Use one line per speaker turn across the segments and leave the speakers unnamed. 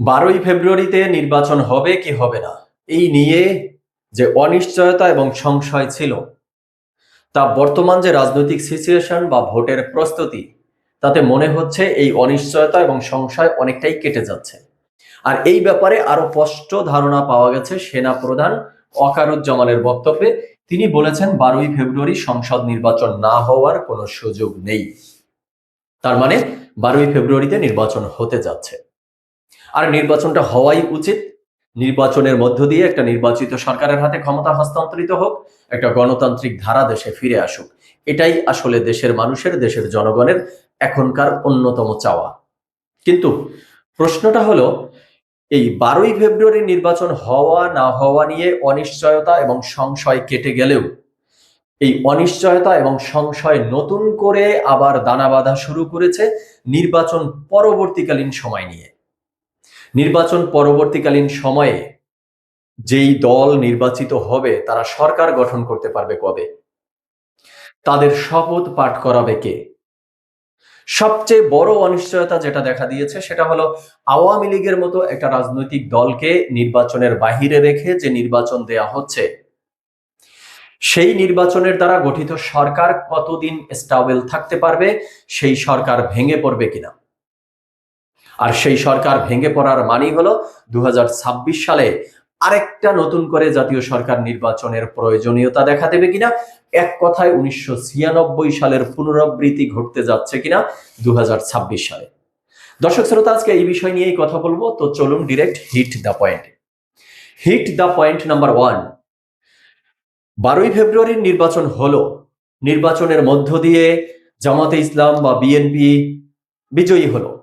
বারোই ফেব্রুয়ারিতে নির্বাচন হবে কি হবে না? এই নিয়ে যে অনিশ্চয়তা এবং সংশয় ছিল, তা বর্তমান যে রাজনৈতিক সিচুয়েশন বা ভোটের প্রস্তুতি, তাতে মনে হচ্ছে এই অনিশ্চয়তা এবং সংশয় অনেকটাই কেটে যাচ্ছে। আর এই ব্যাপারে আরও স্পষ্ট ধারণা পাওয়া গেছে সেনা প্রধান অকারুজ্জামানের বক্তব্যে। তিনি বলেছেন, বারোই ফেব্রুয়ারি সংসদ নির্বাচন না হওয়ার কোনো সুযোগ নেই। তার মানে বারোই ফেব্রুয়ারিতে নির্বাচন হতে যাচ্ছে। আর নির্বাচনটা হওয়াই উচিত। নির্বাচনের মধ্য দিয়ে একটা নির্বাচিত সরকারের হাতে ক্ষমতা হস্তান্তরিত হোক, একটা গণতান্ত্রিক ধারা দেশে ফিরে আসুক। এটাই আসলে দেশের মানুষের, দেশের জনগণের এখনকার অন্যতম চাওয়া। কিন্তু প্রশ্নটা হলো, এই বারোই ফেব্রুয়ারি নির্বাচন হওয়া, না হওয়া নিয়ে অনিশ্চয়তা এবং সংশয় কেটে গেলেও, এই অনিশ্চয়তা এবং সংশয় নতুন করে আবার দানা বাঁধা শুরু করেছে নির্বাচন পরবর্তীকালীন সময় নিয়ে। নির্বাচন পরবর্তীকালীন সময়ে যেই দল নির্বাচিত হবে, তারা সরকার গঠন করতে পারবে কবে? তাদের শপথ পাঠ করাবে কে? সবচেয়ে বড় অনিশ্চয়তা যেটা দেখা দিয়েছে, সেটা হলো আওয়ামী লীগের মতো একটা রাজনৈতিক দলকে নির্বাচনের বাহিরে রেখে যে নির্বাচন দেয়া হচ্ছে, সেই নির্বাচনের দ্বারা গঠিত সরকার কতদিন স্টাবেল থাকতে পারবে, সেই সরকার ভেঙে পড়বে কিনা? আর সেই সরকার ভেঙে পড়ার মানেই হলো দু হাজার ছাব্বিশ সালে আরেকটা নতুন করে জাতীয় সরকার নির্বাচনের প্রয়োজনীয়তা দেখা দেবে কিনা? এক কথায় উনিশশো ছিয়ানব্বই সালের পুনরাবৃত্তি ঘটতে যাচ্ছে কিনা দু হাজার ছাব্বিশ সালে? দর্শক শ্রোতা, আজকে এই বিষয় নিয়েই কথা বলব। তো চলুন direct hit the point hit the point number one বারোই ফেব্রুয়ারির নির্বাচন হলো। নির্বাচনের মধ্য দিয়ে জামাতে ইসলাম বা বিএনপি বিজয়ী হলো।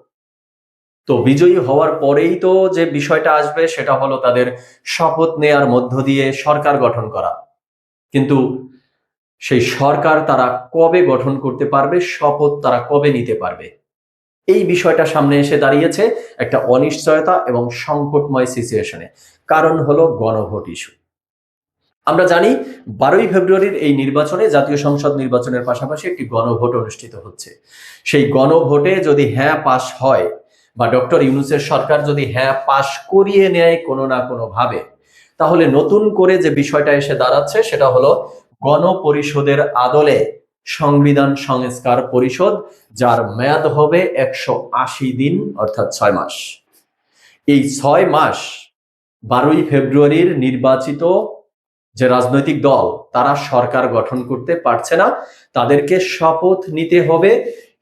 তো বিজয়ী হওয়ার পরেই তো যে বিষয়টা আসবে সেটা হলো তাদের শপথ নেয়ার মধ্য দিয়ে সরকার গঠন করা। কিন্তু সেই সরকার তারা কবে গঠন করতে পারবে, শপথ তারা কবে নিতে পারবে? এই বিষয়টা সামনে এসে দাঁড়িয়েছে একটা অনিশ্চয়তা এবং সংকটময় সিচুয়েশনে কারণ হলো গণভোট ইস্যু আমরা জানি বারোই ফেব্রুয়ারির এই নির্বাচনে, জাতীয় সংসদ নির্বাচনের পাশাপাশি একটি গণভোট অনুষ্ঠিত হচ্ছে। সেই গণভোটে যদি হ্যাঁ পাশ হয় বা ডক্টর ইউনুসের সরকার যদি হ্যাঁ পাশ করিয়ে নেয় কোনো না কোনো ভাবে তাহলে নতুন করে যে বিষয়টা এসে দাঁড়াচ্ছে সেটা হলো গণপরিষদের আদলে সংবিধান সংস্কার পরিষদ, যার মেয়াদ হবে একশো আশি দিন, অর্থাৎ ছয় মাস। এই ছয় মাস বারোই ফেব্রুয়ারির নির্বাচিত যে রাজনৈতিক দল, তারা সরকার গঠন করতে পারছে না। তাদেরকে শপথ নিতে হবে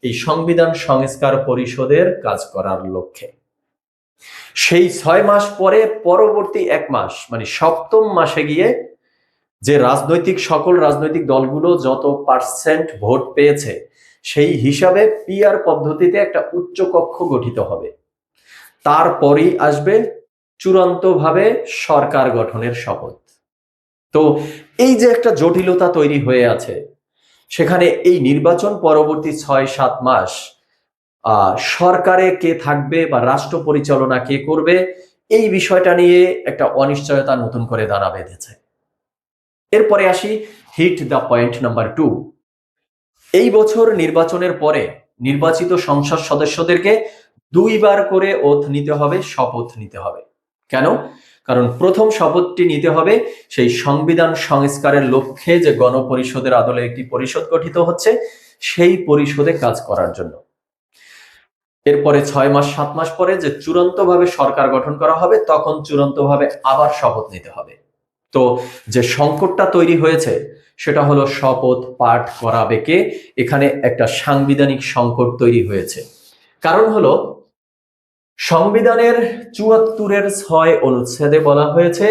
এই সংবিধান সংস্কার পরিষদের কাজ করার লক্ষ্যে। সেই ছয় মাস পরে পরবর্তী এক মাস মানে সপ্তম মাসে গিয়ে যে রাজনৈতিক, সকল রাজনৈতিক দলগুলো যত পার্সেন্ট ভোট পেয়েছে, সেই হিসাবে পিআর পদ্ধতিতে একটা উচ্চ কক্ষ গঠিত হবে। তারপরেই আসবে চূড়ান্তভাবে সরকার গঠনের শপথ। তো এই যে একটা জটিলতা তৈরি হয়ে আছে সেখানে এই নির্বাচন পরবর্তী ছয়, সাত মাস সরকারে কে থাকবে বা রাষ্ট্র পরিচালনা কে করবে, এই বিষয়টা নিয়ে একটা অনিশ্চয়তা নতুন করে দানা বেঁধেছে। এরপরে আসি hit the point number two এই বছর নির্বাচনের পরে নির্বাচিত সংসদ সদস্যদেরকে দুইবার করে ওথ নিতে হবে, শপথ নিতে হবে। কেন? কারণ প্রথম শপথটি নিতে হবে সেই সংবিধান সংস্কারের লক্ষ্যে যে গণপরিষদের আদলে একটি পরিষদ গঠিত হচ্ছে, সেই পরিষদে কাজ করার জন্য। এরপরে ছয় মাস, সাত মাস পরে যে চূড়ান্তভাবে সরকার গঠন করা হবে, তখন চূড়ান্তভাবে আবার শপথ নিতে হবে। তো যে সংকটটা তৈরি হয়েছে, সেটা হলো শপথ পাঠ করাবে কে? এখানে একটা সাংবিধানিক সংকট তৈরি হয়েছে। কারণ হলো সংবিধানের চুয়াত্তরের ছয় অনুচ্ছেদে বলা হয়েছে,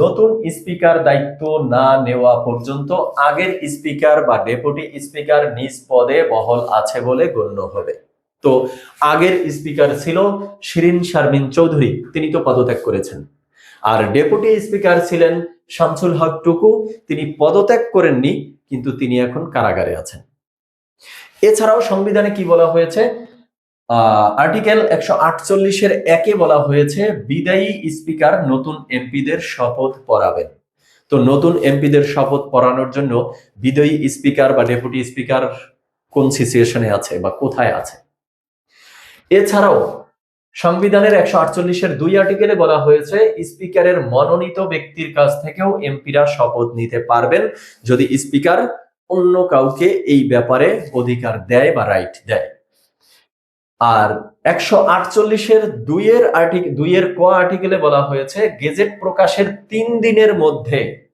নতুন স্পিকার দায়িত্ব না নেওয়া পর্যন্ত আগের স্পিকার বা ডেপুটি স্পিকার নিজ পদে বহল আছে বলে গণ্য হবে। তো আগের স্পিকার ছিল শিরিন শারমিন চৌধুরী, তিনি তো পদত্যাগ করেছেন। আর ডেপুটি স্পিকার ছিলেন শামসুল হক টুকু, তিনি পদত্যাগ করেননি, কিন্তু তিনি এখন কারাগারে আছেন। এছাড়াও সংবিধানে কি বলা হয়েছে আর্টিকেল একশো আটচল্লিশের একে বলা হয়েছে, বিদায়ী স্পিকার নতুন এমপিদের শপথ পড়াবেন তো নতুন এমপিদের শপথ পড়ানোর জন্য বিদায়ী স্পিকার বা ডেপুটি স্পিকার কোন সিচুয়েশনে আছে বা কোথায় আছে? এছাড়াও, সংবিধানের একশো আটচল্লিশের দুই আর্টিকেলে বলা হয়েছে, স্পিকারের মনোনীত ব্যক্তির কাছ থেকেও এমপিরা শপথ নিতে পারবেন যদি স্পিকার অন্য কাউকে এই ব্যাপারে অধিকার দেয় বা রাইট দেয়। আর একশো আটচল্লিশের দুইয়ের আর্টিক দুইয়ের ক আর্টিকেলে বলা হয়েছে, গেজেট প্রকাশের তিন দিনের মধ্যে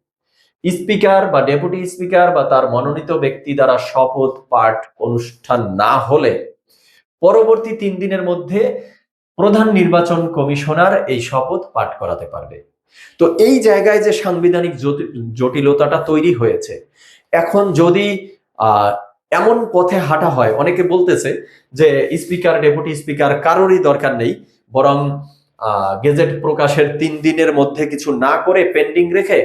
স্পিকার বা ডেপুটি স্পিকার বা তার মনোনীত ব্যক্তি দ্বারা শপথ পাঠ অনুষ্ঠান না হলে পরবর্তী তিন দিনের মধ্যে প্রধান নির্বাচন কমিশনার এই শপথ পাঠ করাতে পারবে। তো এই জায়গায় যে সাংবিধানিক জটি- জটিলতাটা তৈরি হয়েছে, এখন যদি এমন পথে হাঁটা হয়, অনেকে বলতেছে যে স্পিকার, ডেপুটি স্পিকার কারোরই দরকার নেই, বরং গেজেট প্রকাশের তিন দিনের মধ্যে কিছু না করে পেন্ডিং রেখে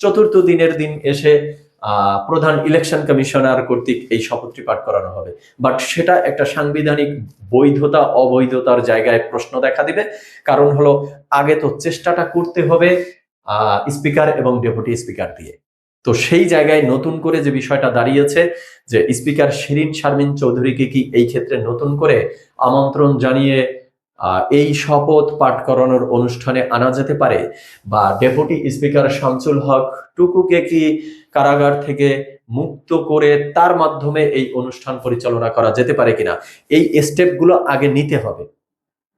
চতুর্থ দিনের দিন এসে প্রধান ইলেকশন কমিশনার কর্তৃক এই শপথটি পাঠ করানো হবে। বাট সেটা একটা সাংবিধানিক বৈধতা, অবৈধতার জায়গায় প্রশ্ন দেখা দিবে। কারণ হলো, আগে তো চেষ্টাটা করতে হবে স্পিকার এবং ডেপুটি স্পিকার দিয়ে। তো সেই জায়গায় নতুন করে যে বিষয়টা দাঁড়িয়েছে, যে স্পিকার শিরিন শারমিন চৌধুরীকে কি এই ক্ষেত্রে নতুন করে আমন্ত্রণ জানিয়ে এই শপথ পাঠ করানোর অনুষ্ঠানে আনা যেতে পারে? বা ডেপুটি স্পিকার শামসুল হক টুকুকে কি কারাগার থেকে মুক্ত করে তার মাধ্যমে এই অনুষ্ঠান পরিচালনা করা যেতে পারে কিনা? এই স্টেপগুলো আগে নিতে হবে।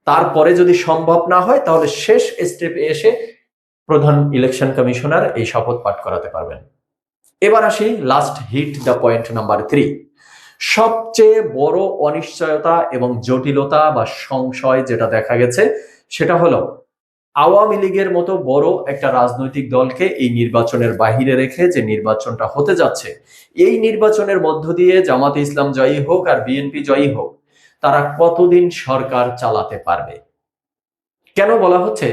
তারপরে যদি সম্ভব না হয়, তাহলে শেষ স্টেপে এসে প্রধান ইলেকশন কমিশনার এই শপথ পাঠ করাতে পারবেন। এবার আসি last hit the point number three সবচেয়ে বড় অনিশ্চয়তা এবং জটিলতা বা সংশয় যেটা দেখা গেছে, সেটা হলো আওয়ামী লীগের মতো বড় একটা রাজনৈতিক দলকে এই নির্বাচনের বাহিরে রেখে যে নির্বাচনটা হতে যাচ্ছে, এই নির্বাচনের মধ্য দিয়ে জামাতে ইসলাম জয়ী হোক আর বিএনপি জয়ী হোক, তারা কতদিন সরকার চালাতে পারবে? কেন বলা হচ্ছে?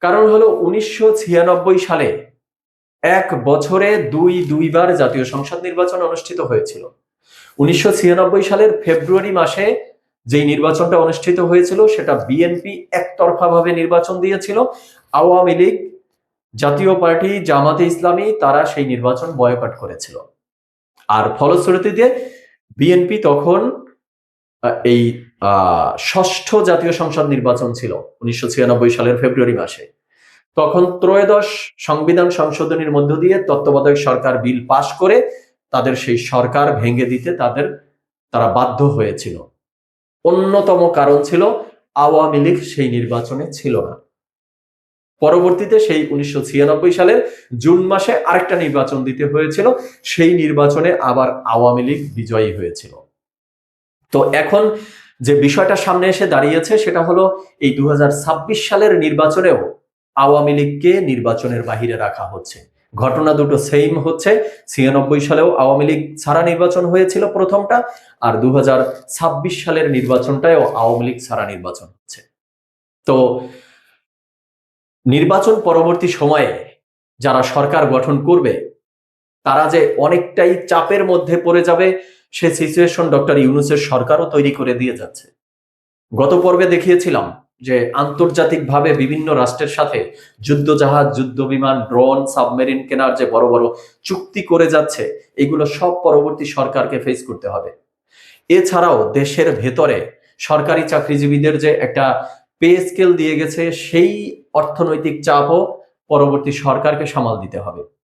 কারণ হলো উনিশশো ছিয়ানব্বই সালে এক বছরে দুই দুইবার জাতীয় সংসদ নির্বাচন অনুষ্ঠিত হয়েছিল। উনিশশো ছিয়ানব্বই সালের ফেব্রুয়ারি মাসে যেই নির্বাচনটা অনুষ্ঠিত হয়েছিল, সেটা বিএনপি একতরফা ভাবে নির্বাচন দিয়েছিল। আওয়ামী লীগ, জাতীয় পার্টি, জামাতে ইসলামী, তারা সেই নির্বাচন বয়কট করেছিল। আর ফলশ্রুতিতে বিএনপি তখন এই ষষ্ঠ জাতীয় সংসদ নির্বাচন ছিল, উনিশশো ছিয়ানব্বই সালের ফেব্রুয়ারি মাসে। তখন ত্রয়োদশ সংবিধান সংশোধনীর মধ্য দিয়ে তত্ত্বাবধায়ক সরকার বিল পাশ করে তাদের সেই সরকার ভেঙে দিতে তাদের, তারা বাধ্য হয়েছিল। অন্যতম কারণ ছিল আওয়ামী লীগ সেই নির্বাচনে ছিল না। পরবর্তীতে সেই উনিশশো ছিয়ানব্বই সালের জুন মাসে আরেকটা নির্বাচন দিতে হয়েছিল, সেই নির্বাচনে আবার আওয়ামী লীগ বিজয়ী হয়েছিল। তো এখন যে বিষয়টা সামনে এসে দাঁড়িয়েছে সেটা হলো এই দু হাজার ছাব্বিশ সালের নির্বাচনেও আওয়ামী লীগকে নির্বাচনের বাহিরে রাখা হচ্ছে। ঘটনা দুটো সেম হচ্ছে। ছিয়ানব্বই সালেও আওয়ামী লীগ ছাড়া নির্বাচন হয়েছিল প্রথমটা, আর দু হাজার ছাব্বিশ সালের নির্বাচনটাও আওয়ামী লীগ ছাড়া নির্বাচন হচ্ছে। তো নির্বাচন পরবর্তী সময়ে যারা সরকার গঠন করবে, তারা যে অনেকটাই চাপের মধ্যে পড়ে যাবে, সে সিচুয়েশন ডক্টর ইউনুসের সরকারও তৈরি করে দিয়ে যাচ্ছে। গত পর্বে দেখিয়েছিলাম যে আন্তর্জাতিকভাবে বিভিন্ন রাষ্ট্রের সাথে যুদ্ধ জাহাজ যুদ্ধ বিমান ড্রোন, সাবমেরিন কেনার যে বড় বড় চুক্তি করে যাচ্ছে, এগুলো সব পরবর্তী সরকারকে ফেস করতে হবে। এছাড়াও দেশের ভেতরে সরকারি চাকরিজীবীদের যে একটা পে স্কেল দিয়ে গেছে, সেই অর্থনৈতিক চাপও পরবর্তী সরকারকে সামাল দিতে হবে।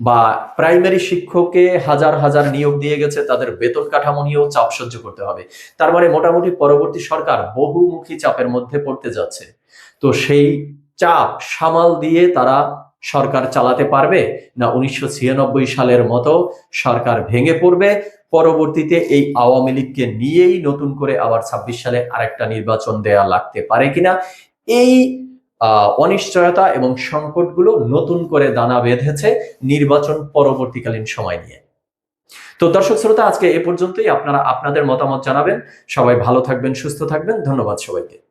বা প্রাইমারি শিক্ষককে হাজার হাজার নিয়োগ দিয়ে গেছে, তাদের বেতন কাঠামো নিয়েও চাপ সহ্য করতে হবে। তার মানে মোটামুটি পরবর্তী সরকার বহুমুখী চাপের মধ্যে পড়তে যাচ্ছে। তো সেই চাপ সামাল দিয়ে তারা সরকার চালাতে পারবে না উনিশশো ছিয়ানব্বই সালের মতো সরকার ভেঙে পড়বে? পরবর্তীতে এই আওয়ামী লীগকে নিয়েই নতুন করে আবার ছাব্বিশ সালে আরেকটা নির্বাচন দেয়া লাগতে পারে কিনা? এই অনিশ্চয়তা এবং সংকটগুলো নতুন করে দানা বেঁধেছে নির্বাচন পরবর্তীকালীন সময় নিয়ে। তো দর্শক শ্রোতা, আজকে এ পর্যন্তই। আপনারা আপনাদের মতামত জানাবেন। সবাই ভালো থাকবেন, সুস্থ থাকবেন। ধন্যবাদ সবাইকে।